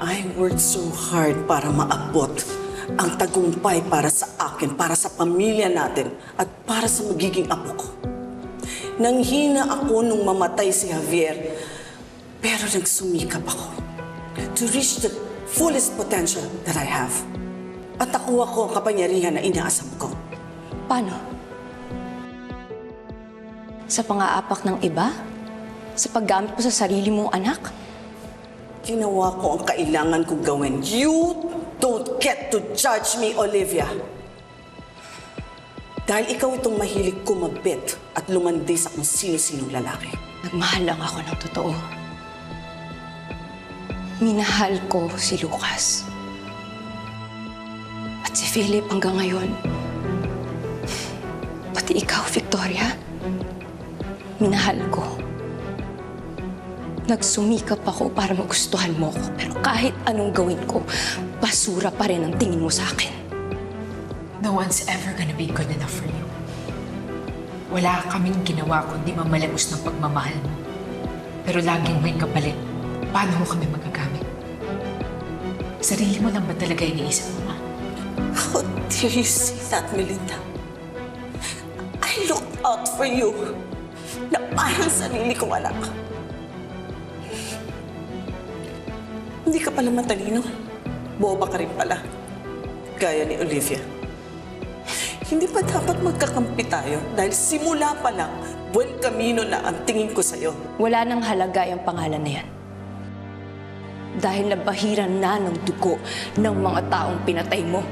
I worked so hard para maabot ang tagumpay para sa akin, para sa pamilya natin, at para sa magiging apo ko. Nanghina ako nung mamatay si Javier, pero nagsumikap ako to reach the fullest potential that I have. At nakuha ko ang kapangyarihan na inaasam ko. Paano? Sa pang-aapak ng iba? Sa paggamit mo sa sarili mong anak? Ginawa ko ang kailangan kong gawin. You don't get to judge me, Olivia. Dahil ikaw itong mahilig kumabit at lumandi sa kung sino-sinong lalaki. Nagmahal lang ako ng totoo. Minahal ko si Lucas. At si Philip hanggang ngayon. Pati ikaw, Victoria. Minahal ko. Nagsumikap ako para magustuhan mo ko. Pero kahit anong gawin ko, basura pa rin ang tingin mo sa akin. No one's ever gonna be good enough for you. Wala kaming ginawa kundi mamalagos ng pagmamahal mo. Pero laging may kapalit. Paano mo kami magagamit? Sarili mo lang ba talaga iniisip mo, ma? How dare you say that, Melinda? I looked out for you na parang sarili kong anak. Hindi ka pala matalino. Boba ka rin pala. Gaya ni Olivia. Hindi pa dapat magkakampi tayo dahil simula pa lang, buen kamino na ang tingin ko sa'yo. Wala nang halaga yung pangalan na yan. Dahil nabahiran na ng dugo ng mga taong pinatay mo.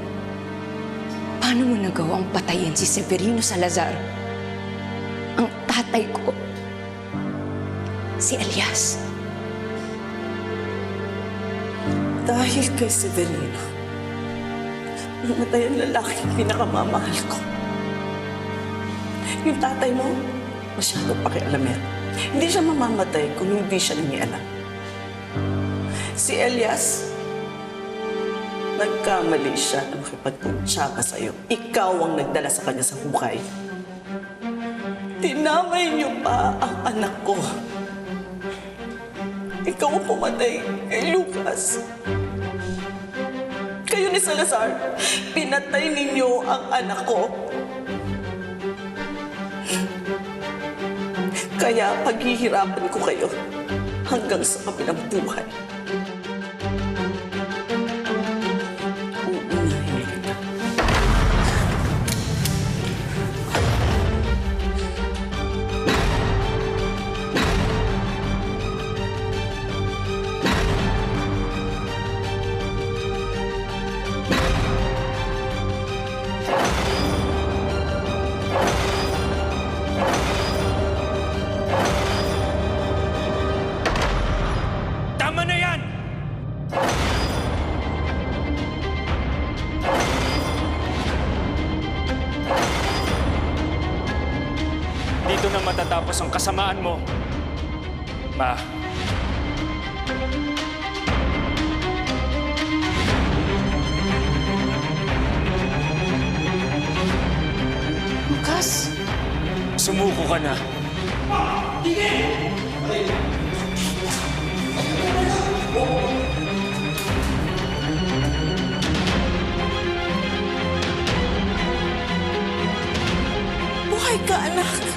Paano mo nagawang patayin si Severino Salazar? Ang tatay ko, si Elias. Dahil kay Severino, namatay ang lalaking pinakamamahal ko. Yung tatay mo, masyadong pakialamer. Hindi siya mamamatay kung hindi siya nangialam. Si Elias, nagkamali siya na makipagpuntsaka sa'yo. Ikaw ang nagdala sa kanya sa hukay. Tinamay niyo pa ang anak ko. Ikaw ang pumatay kay Lucas. Kayo ni Salazar, pinatay ninyo ang anak ko. Kaya paghihirapan ko kayo hanggang sa kabilang buhay. dito na matatapos ang kasamaan mo. Ma. Lucas! Sumuko ka na. Tigil! Buhay ka, anak!